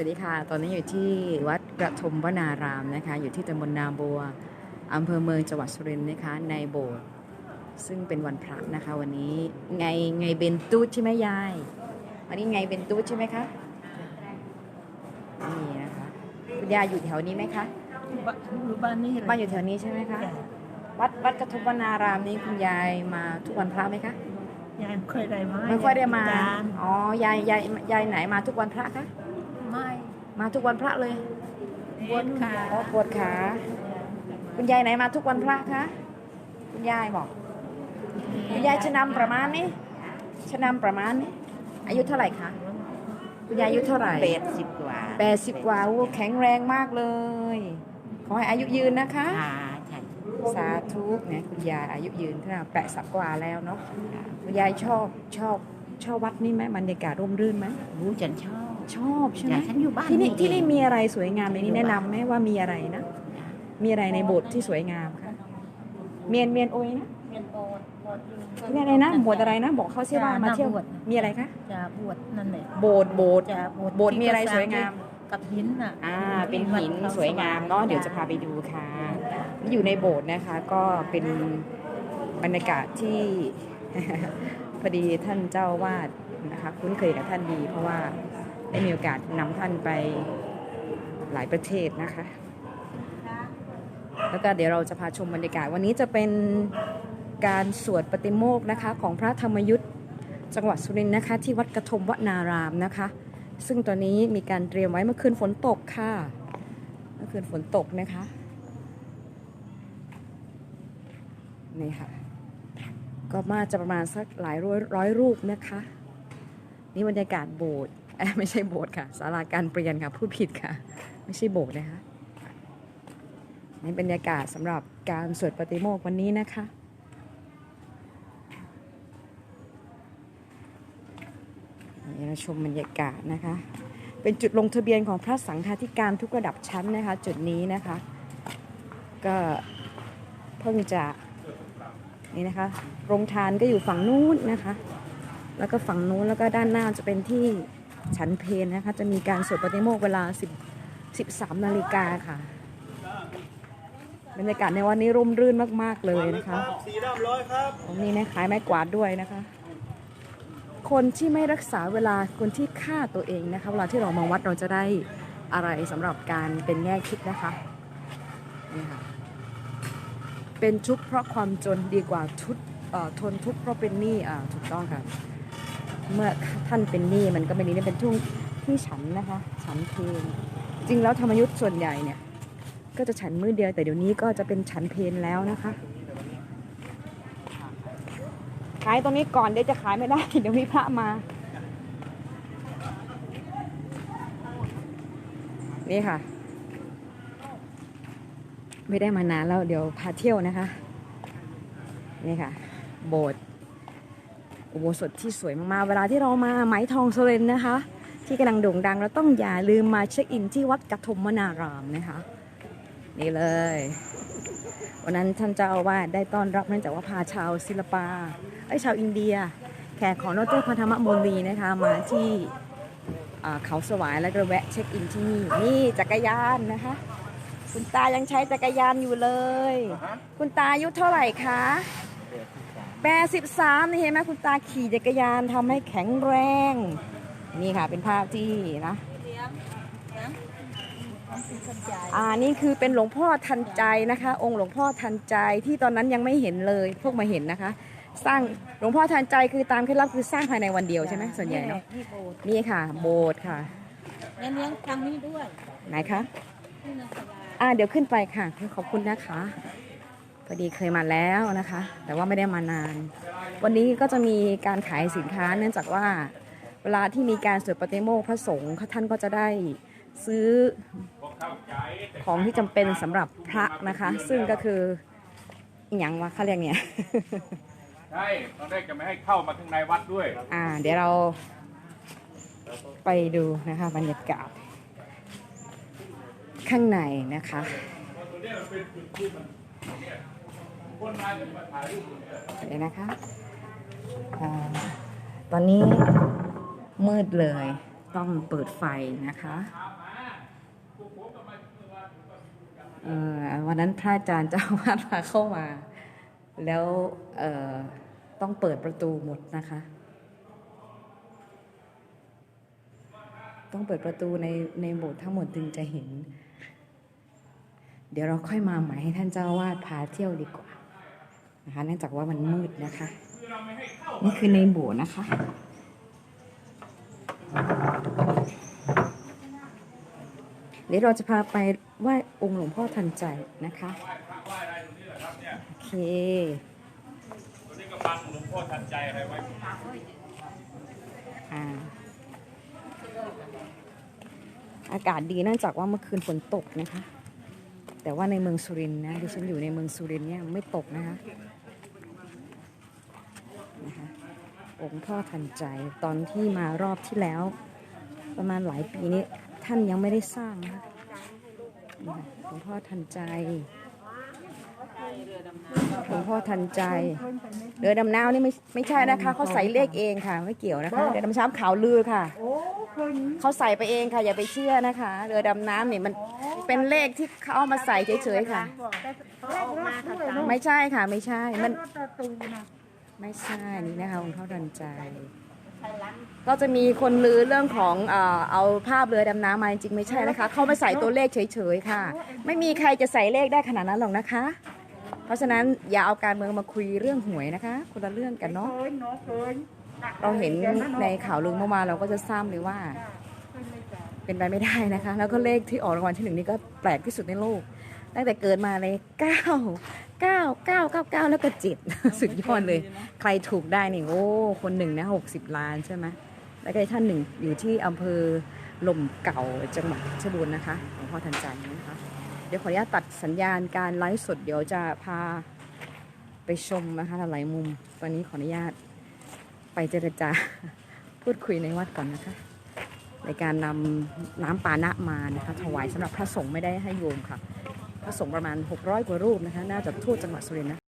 วัสดีค่ะ ตอนนี้อยู่ที่วัดกระทมวนารามนะคะ อยู่ที่ตำบลนาบัวอำเภอเมืองจังหวัดสุรินทร์นะคะ ในโบสถ์ซึ่งเป็นวันพระนะคะ วันนี้ไงไงเบนตูดใช่ไหมยาย วันนี้ไงเบนตูดใช่ไหมคะนี่นะคะคุณยายอยู่แถวนี้ไหมคะบ้านอยู่บ้านนี่เลยบ้านอยู่แถวนี้ใช่ไหมคะจ้ะวัดวัดกระทมวนารามนี้คุณยายมาทุกวันพระไหมคะยายเคยได้มาไม่ค่อยได้มาจานอ๋อยายยายยายไหนมาทุกวันพระคะไม่ มาทุกวันพระเลยปวดขาอ๋อปวดขา คุณยายไหนมาทุกวันพระคะ คุณยายบอก คุณยายชะนำประมาณนี้ชะนำประมาณนี้ อายุเท่าไหร่คะ คุณยายอายุเท่าไหร่แปดสิบกว่าแปดสิบกว่าโอ้แข็งแรงมากเลย ขอให้อายุยืนนะคะขาใช่สาธุเนี่ยคุณยายอายุยืนขนาดแปดสิบกว่าแล้วเนาะ คุณยายชอบชอบชอบวัดนี่ไหมบรรยากาศร่มรื่นไหมรู้ฉันชอบ ชอบใช่ไหมจ้ะฉันอยู่บ้านที่นี่นี่ที่นี่เองมีอะไรสวยงามในนี้อยู่แนะนำบ้านไหมว่ามีอะไรนะ มีอะไรในโบสถ์ที่สวยงามคะเมียนเมียนโอยนะเรียนโบสถ์โบสถ์อยู่นี่อะไรนะโบสถ์อะไรนะ บอกเขาเสียว่าจ้ะมาเที่ยวหน้าโบสถ์มีอะไรคะจะบวชนั่นแหละโบสถ์โบสถ์จะบวชโบสถ์มีอะไรสวยงาม กับหินน่ะอ่า เป็นหินสวยงามเนาะ เดี๋ยวจะพาไปดูค่ะนี่อยู่ในโบสถ์นะคะ ก็เป็นบรรยากาศที่ พอดีท่านเจ้าอาวาดนะคะ คุ้นเคยกับท่านดี เพราะว่า ได้มีโอกาสนำท่านไปหลายประเทศนะคะ แล้วก็เดี๋ยวเราจะพาชมบรรยากาศ วันนี้จะเป็นการสวดปฏิโมกข์นะคะ ของพระธรรมยุทธ์จังหวัดสุรินทร์นะคะ ที่วัดกระทมวนารามนะคะ ซึ่งตอนนี้มีการเตรียมไว้เมื่อคืนฝนตกค่ะ เมื่อคืนฝนตกนะคะนี่ค่ะ ก็มาจะประมาณสักหลายร้อยร้อยรูปนะคะ นี่บรรยากาศโบสถ์ ไม่ใช่โบสถ์ค่ะศาลาการเปลี่ยนค่ะ พูดผิดค่ะ ไม่ใช่โบสถ์นะคะนี่บรรยากาศสำหรับการสวดปฏิโมกข์วันนี้นะคะนี่เราชมบรรยากาศนะคะ เป็นจุดลงทะเบียนของพระสังฆาธิการทุกระดับชั้นนะคะ จุดนี้นะคะ ก็เพิ่งจะนี่นะคะโรงทานก็อยู่ฝั่งนู้นนะคะ แล้วก็ฝั่งนู้นแล้วก็ด้านหน้าจะเป็นที่ ฉันเพลนะคะ จะมีการสวดปฏิโมกข์เวลา 10 13นาฬิกาค่ะ บรรยากาศในวันนี้ร่มรื่นมาก ๆ เลยนะคะสีดำร้อยครับตรงนี้นะขายไม้กวาดด้วยนะคะ คนที่ไม่รักษาเวลาคนที่ฆ่าตัวเองนะคะ เวลาที่เรามาวัดเราจะได้อะไรสำหรับการเป็นแง่คิดนะคะนี่ค่ะเป็นทุกข์เพราะความจนดีกว่าทุกเอ่อทนทุกข์เพราะเป็นหนี้อ่าถูกต้องค่ะ เมื่อท่านเป็นหนี้มันก็เป็นหนี้เป็นทุ่งที่ฉันนะคะฉันเพลนจริงแล้วธรรมยุทธ์ส่วนใหญ่เนี่ย ก็จะฉันมื้อเดียวแต่เดี๋ยวนี้ก็จะเป็นฉันเพลนแล้วนะคะขายตรงนี้ก่อนเดี๋ยวจะขายไม่ได้เดี๋ยวมีพระมา นี่ค่ะ ไม่ได้มานานแล้วเดี๋ยวพาเที่ยวนะคะ นี่ค่ะ โบสถ์ อุโบสถที่สวยมากๆ เวลาที่เรามาไหมทองโซเลนนะคะ ที่กำลังโด่งดังเราต้องอย่าลืมมาเช็คอินที่วัดกฐมวนารามนะคะ นี่เลย วันนั้นท่านเจ้าอาวาสได้ต้อนรับเนื่องจากว่าพาชาวศิลปาไอยชาวอินเดีย แขกของดรพันธมโมลีนะคะมาที่อ่าเขาสวายแล้วก็แวะเช็คอินที่นี่นี่จักรยานนะคะ คุณตายังใช้จักรยานอยู่เลย คุณตาอายุเท่าไหร่คะ แปดสิบสามนี่เห็นไหมคุณตาขี่จักรยานทำให้แข็งแรง นี่ค่ะเป็นภาพที่นะอ่านี่คือเป็นหลวงพ่อทันใจนะคะ องค์หลวงพ่อทันใจที่ตอนนั้นยังไม่เห็นเลยพวกมาเห็นนะคะ สร้างหลวงพ่อทันใจคือตามเคล็ดลับคือสร้างภายในวันเดียวใช่ไหมส่วนใหญ่เนาะที่โบสถ์นี่ค่ะ โบสถ์ค่ะเลี้ยงเลี้ยงทางนี้ด้วยไหนคะที่นาสลาอ่าเดี๋ยวขึ้นไปค่ะขอบคุณนะคะ พอดีเคยมาแล้วนะคะ แต่ว่าไม่ได้มานาน วันนี้ก็จะมีการขายสินค้าเนื่องจากว่าเวลาที่มีการสวดปฏิโมกข์พระสงฆ์ท่านก็จะได้ซื้อของที่จำเป็นสำหรับพระนะคะ ซึ่งก็คืออหย่างวะเขาเรียกเนี่ยใช่ตอนแรกจะไม่ให้เข้ามาข้างในวัดด้วย อ่า เดี๋ยวเราไปดูนะคะบรรยากาศ ข้างในนะคะ เดี๋ยวนะคะอตอนนี้มืดเลยต้องเปิดไฟนะคะเออวันนั้นพระอาจารย์เจ้าวาดพาเข้ามา แล้วเออต้องเปิดประตูหมดนะคะ ต้องเปิดประตูในในโบสถ์ทั้งหมดถึงจะเห็น เดี๋ยวเราค่อยมาใหม่ให้ท่านเจ้าวาดพาเที่ยวดีกว่า นะคะเนื่องจากว่ามันมืดนะคะ นี่คือในโบสถ์นะคะเดี๋ยวเราจะพาไปไหว้องค์หลวงพ่อทันใจนะคะไหว้อเคนี่ยโอเคตรงนี้ก็บังหลวงพ่อทันใจอะไรไว้อ่าอากาศดีเนื่องจากว่าเมื่อคืนฝนตกนะคะ แต่ว่าในเมืองสุรินทร์นะดิฉันอยู่ในเมืองสุรินทร์เนี่ยไม่ตกนะคะ องค์พ่อทันใจ ตอนที่มารอบที่แล้ว ประมาณหลายปีนี้ ท่านยังไม่ได้สร้างนะคะนี่ค่ะหลวงพ่อทันใจหลวงพ่อทันใจ เรือดำน้ำนี่ไม่ไม่ใช่นะคะเขาใส่เลขเองค่ะ ไม่เกี่ยวนะคะเรือดำน้ำขาวลือค่ะเขาใส่ไปเองค่ะอย่าไปเชื่อนะคะ เรือดำน้ำเนี่ยมันเป็นเลขที่เขาเอามาใส่เฉยๆค่ะ ไม่ใช่ค่ะไม่ใช่มัน ไม่ใช่นี่นะคะองค์พ่อดันใจ ก็จะมีคนลือเรื่องของเอ่อเอาภาพเรือดำน้ำมาจริงๆไม่ใช่นะคะ เขามาใส่ตัวเลขเฉยๆค่ะ ไม่มีใครจะใส่เลขได้ขนาดนั้นหรอกนะคะ เพราะฉะนั้นอย่าเอาการเมืองมาคุยเรื่องหวยนะคะ คนละเรื่องกันเนาะเราเห็นในข่าวลือเมื่อวานเราก็จะทราบเลยว่า เป็นไปไม่ได้นะคะ แล้วก็เลขที่ออกรางวัลที่หนึ่งนี่ก็แปลกที่สุดในโลก ตั้งแต่เกิดมาเลยเก้า เก้าเก้าเก้าเก้าแล้วก็เจ็ดสุดยอดเลย ใครถูกได้นี่โอ้คนหนึ่งนะหกสิบล้านใช่ไหมแล้วก็อีกท่านหนึ่งอยู่ที่อำเภอลมเก่าจังหวัดเพชรบูรณ์นะคะหลวงพ่อทันใจนะคะ เดี๋ยวขออนุญาตตัดสัญญาณการไลฟ์สดเดี๋ยวจะพาไปชมนะคะหลายๆมุม ตอนนี้ขออนุญาตไปเจรจาพูดคุยในวัดก่อนนะคะ ในการนำน้ำปานะมานะคะถวายสำหรับพระสงฆ์ไม่ได้ให้โยมค่ะ พระสงฆ์ประมาณ 600 กว่ารูปนะคะ น่าจะทั่วจังหวัดสุรินทร์นะ